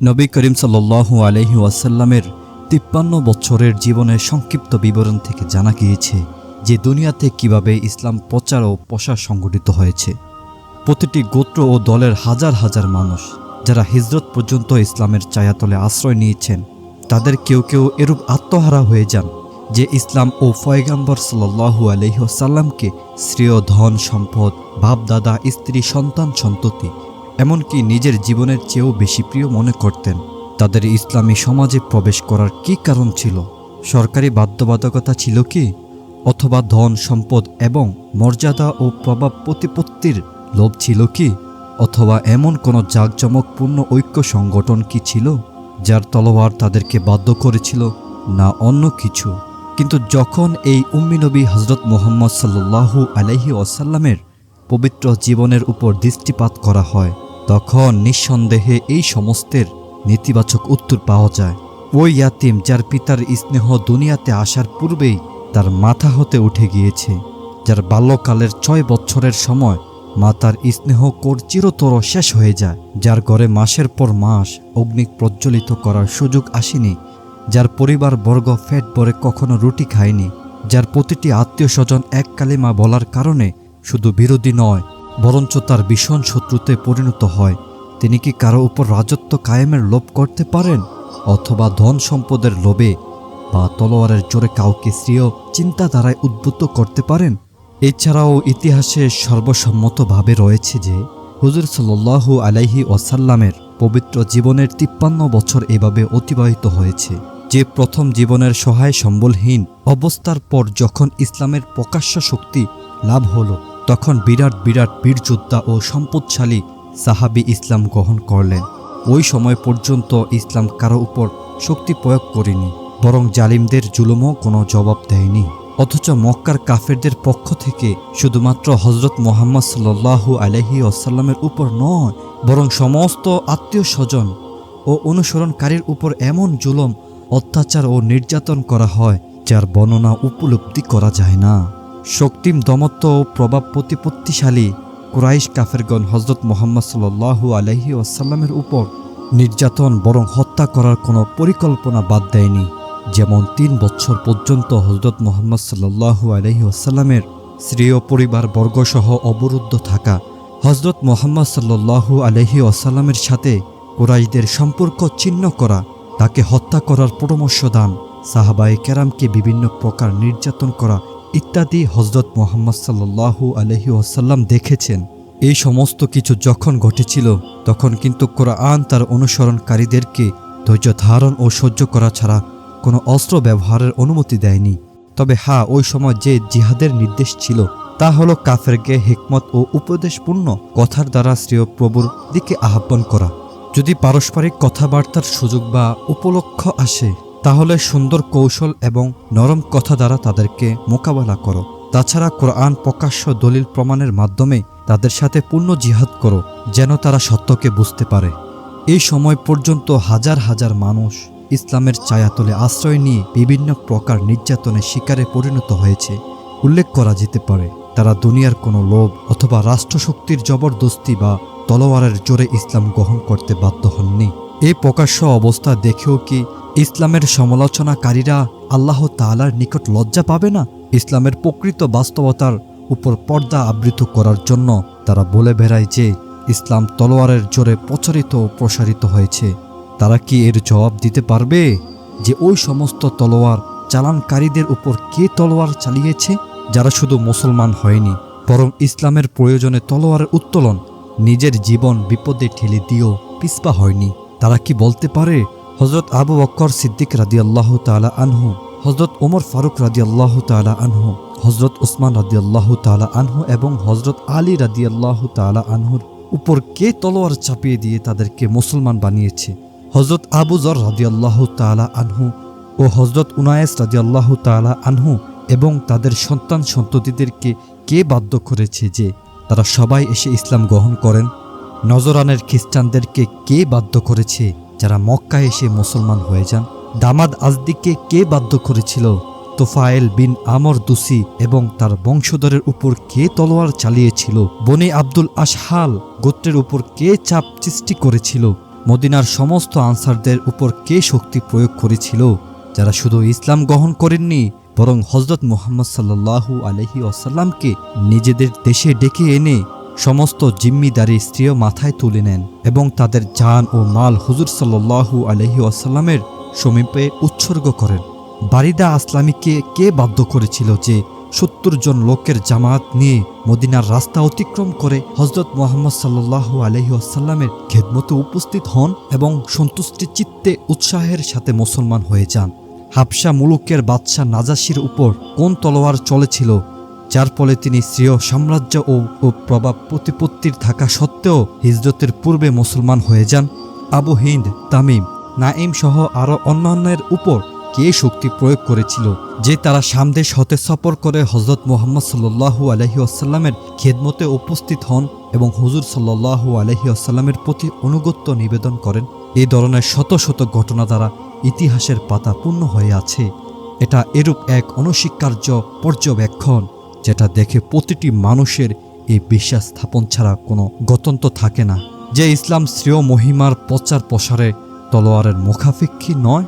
নবী করিম সাল্লু আলহি ওয়াসাল্লামের তিপ্পান্ন বছরের জীবনের সংক্ষিপ্ত বিবরণ থেকে জানা গিয়েছে যে দুনিয়াতে কীভাবে ইসলাম প্রচার ও প্রসার সংগঠিত হয়েছে। প্রতিটি গোত্র ও দলের হাজার হাজার মানুষ যারা হিজরত পর্যন্ত ইসলামের চায়াতলে আশ্রয় নিয়েছেন, তাদের কেউ কেউ এরূপ আত্মহারা হয়ে যান যে ইসলাম ও ফয়গাম্বর সাল্লু আলহিহসাল্লামকে শ্রেয় ধন সম্পদ, বাপ, দাদা, স্ত্রী, সন্তান, সন্ততি এমনকি নিজের জীবনের চেয়েও বেশি প্রিয় মনে করতেন। তাদের ইসলামী সমাজে প্রবেশ করার কি কারণ ছিল? সরকারি বাধ্যবাধকতা ছিল কি? অথবা ধন, সম্পদ এবং মর্যাদা ও প্রভাব প্রতিপত্তির লোভ ছিল কি? অথবা এমন কোনো জাঁকজমকপূর্ণ ঐক্য সংগঠন কি ছিল, যার তলোয়ার তাদেরকে বাধ্য করেছিল না অন্য কিছু? কিন্তু যখন এই উম্মি নবী হজরত মোহাম্মদ সাল্লু আলহি ওসাল্লামের পবিত্র জীবনের উপর দৃষ্টিপাত করা হয় তখন নিঃসন্দেহে এই সমস্তের নেতিবাচক উত্তর পাওয়া যায়। ওই ইয়াতিম যার পিতার স্নেহ দুনিয়াতে আসার পূর্বেই তার মাথা হতে উঠে গিয়েছে, যার বাল্যকালের ছয় বছরের সময় মাতার স্নেহ কোর চিরতর শেষ হয়ে যায়, যার ঘরে মাসের পর মাস অগ্নিক প্রজ্বলিত করার সুযোগ আসেনি, যার পরিবার বর্গ ফ্যাট ভরে কখনো রুটি খায়নি, যার প্রতিটি আত্মীয় স্বজন এক কালিমা বলার কারণে শুধু বিরোধী নয় বরঞ্চ তার ভীষণ শত্রুতে পরিণত হয়। তিনি কি কারও উপর রাজত্ব কায়েমের লোভ করতে পারেন? অথবা ধন সম্পদের লোভে বা তলোয়ারের জোরে কাউকে শ্রেয় চিন্তাধারায় উদ্বুদ্ধ করতে পারেন? এছাড়াও ইতিহাসে সর্বসম্মতভাবে রয়েছে যে, হুজুর সাল্লু আলাইহি ওয়াসাল্লামের পবিত্র জীবনের তিপ্পান্ন বছর এভাবে অতিবাহিত হয়েছে। যে প্রথম জীবনের সহায় সম্বলহীন অবস্থার পর যখন ইসলামের প্রকাশ্য শক্তি লাভ হলো তখন বিরাট বিরাট বীরযোদ্ধা ও সম্পদশালী সাহাবি ইসলাম গ্রহণ করলেন। ওই সময় পর্যন্ত ইসলাম কারও উপর শক্তি প্রয়োগ করেনি, বরং জালিমদের জুলুমও কোনো জবাব দেয়নি। অথচ মক্কার কাফেরদের পক্ষ থেকে শুধুমাত্র হজরত মোহাম্মদ সাল্লু আলহি আসাল্লামের উপর নয়, বরং সমস্ত আত্মীয় স্বজন ও অনুসরণকারীর উপর এমন জুলম, অত্যাচার ও নির্যাতন করা হয়, যার বর্ণনা উপলব্ধি করা যায় না। শক্তিম দমত্ব ও প্রভাব প্রতিপত্তিশালী কুরাইশ কাফেরগণ হজরত মোহাম্মদ সাল্লু আলহি আসাল্লামের উপর নির্যাতন বরং হত্যা করার কোনো পরিকল্পনা বাদ দেয়নি। যেমন তিন বছর পর্যন্ত হজরত মোহাম্মদ সাল্লু আলহি আসাল্লামের শ্রেয় পরিবার বর্গসহ অবরুদ্ধ থাকা হজরত মোহাম্মদ সাল্লু আলহি আসাল্লামের সাথে কুরাইশদের সম্পর্ক ছিন্ন করা, তাকে হত্যা করার পরামর্শ দান সাহাবাই কেরামকে বিভিন্ন প্রকার নির্যাতন করা ইত্যাদি হজরত মোহাম্মদ সাল্লু আলহি আসাল্লাম দেখেছেন। এই সমস্ত কিছু যখন ঘটেছিল, তখন কিন্তু কোরআন তার অনুসরণকারীদেরকে ধৈর্য ধারণ ও সহ্য করা ছাড়া কোনো অস্ত্র ব্যবহারের অনুমতি দেয়নি। তবে হ্যাঁ ওই সময় যে জিহাদের নির্দেশ ছিল, তা হলো কাফেরকে হিকমত ও উপদেশপূর্ণ কথার দ্বারা শ্রেয় প্রভুর দিকে আহ্বান করা। যদি পারস্পরিক কথাবার্তার সুযোগ বা উপলক্ষ আসে তাহলে সুন্দর কৌশল এবং নরম কথা দ্বারা তাদেরকে মোকাবেলা করো। তাছাড়া কোরআন প্রকাশ্য দলিল প্রমাণের মাধ্যমে তাদের সাথে পূর্ণ জিহাদ করো, যেন তারা সত্যকে বুঝতে পারে। এই সময় পর্যন্ত হাজার হাজার মানুষ ইসলামের ছায়াতলে আশ্রয় নিয়ে বিভিন্ন প্রকার নির্যাতনের শিকারে পরিণত হয়েছে। উল্লেখ করা যেতে পারে, তারা দুনিয়ার কোনো লোভ অথবা রাষ্ট্রশক্তির জবরদস্তি বা তলোয়ারের জোরে ইসলাম গ্রহণ করতে বাধ্য হননি। এই প্রকাশ্য অবস্থা দেখেও কি ইসলামের সমালোচনাকারীরা আল্লাহ তালার নিকট লজ্জা পাবে না? ইসলামের প্রকৃত বাস্তবতার উপর পর্দা আবৃত করার জন্য তারা বলে বেড়ায় যে ইসলাম তলোয়ারের জোরে প্রচারিত ও প্রসারিত হয়েছে। তারা কি এর জবাব দিতে পারবে যে ওই সমস্ত তলোয়ার চালানকারীদের উপর কে তলোয়ার চালিয়েছে? যারা শুধু মুসলমান হয়নি, বরং ইসলামের প্রয়োজনে তলোয়ারের উত্তোলন, নিজের জীবন বিপদে ঠেলে দিয়েও পিসপা হয়নি। তারা কি বলতে পারে? হজরত আবু বক্কর সিদ্দিক রাদি আল্লাহ তালা আনহু হজরত ওমর ফারুক রাদি আল্লাহ তালা আনহু হজরত ওসমান রাদি আল্লাহ তালা আনহু এবং হজরত আলী রাদি আল্লাহ তালা আনহুর উপর কে তলোয়ার চাপিয়ে দিয়ে তাদেরকে মুসলমান বানিয়েছে? হজরত আবু জর রাদি আল্লাহ তালা আনহু ও হজরত উনায়েস রাদি আল্লাহ তালা আনহু এবং তাদের সন্তান সন্ততিদেরকে কে বাধ্য করেছে যে তারা সবাই এসে ইসলাম গ্রহণ করেন? নজরানের খ্রিস্টানদেরকে কে বাধ্য করেছে? যারা মক্কা এসে মুসলমান হয়ে যান। দামাদ আজদিকে কে বাধ্য করেছিল? তোফায়েল বিন আমর দুসি এবং তার বংশধরের উপর কে তলোয়ার চালিয়েছিল? বনে আব্দুল আশহাল গোত্রের উপর কে চাপ সৃষ্টি করেছিল? মদিনার সমস্ত আনসারদের উপর কে শক্তি প্রয়োগ করেছিল? যারা শুধু ইসলাম গ্রহণ করেননি, বরং হজরত মোহাম্মদ সাল্লাল্লাহু আলহি আসাল্লামকে নিজেদের দেশে ডেকে এনে সমস্ত জিম্মিদারি স্ত্রীও মাথায় তুলে নেন এবং তাদের জান ও মাল হুজুর সাল্লাল্লাহু আলহি আসাল্লামের সমীপে উৎসর্গ করেন। বারিদা আসলামীকে কে বাধ্য করেছিল যে সত্তর জন লোকের জামাত নিয়ে মদিনার রাস্তা অতিক্রম করে হজরত মোহাম্মদ সাল্লাল্লাহু আলহি আসাল্লামের খেদমতে উপস্থিত হন এবং সন্তুষ্টি চিত্তে উৎসাহের সাথে মুসলমান হয়ে যান। হাবসা মুলুকের বাদশাহ নাজাসির উপর কোন তলোয়ার চলেছিল যার ফলে তিনি শ্রেয় সাম্রাজ্য ও প্রভাব প্রতিপত্তির থাকা সত্ত্বেও হিজরতের পূর্বে মুসলমান হয়ে যান। আবু হিন্দ, তামিম নাইম সহ আরও অন্যান্যের উপর কে শক্তি প্রয়োগ করেছিল যে তারা সামদেশ হতে সফর করে হজরত মোহাম্মদ সাল্লু আলহি আসাল্লামের খেদমতে উপস্থিত হন এবং হুজুর সাল্লাহু আলহি আসাল্লামের প্রতি অনুগত্য নিবেদন করেন। এই ধরনের শত শত ঘটনা দ্বারা ইতিহাসের পাতা পূর্ণ হয়ে আছে। এটা এরূপ এক অনস্বীকার্য পর্যবেক্ষণ। যেটা দেখে প্রতিটি মানুষের এই বিশ্বাস স্থাপন ছাড়া কোনো গতন্ত থাকে না। যে ইসলাম শ্রেয় মহিমার প্রচার প্রসারে তলোয়ারের মুখাপেক্ষী নয়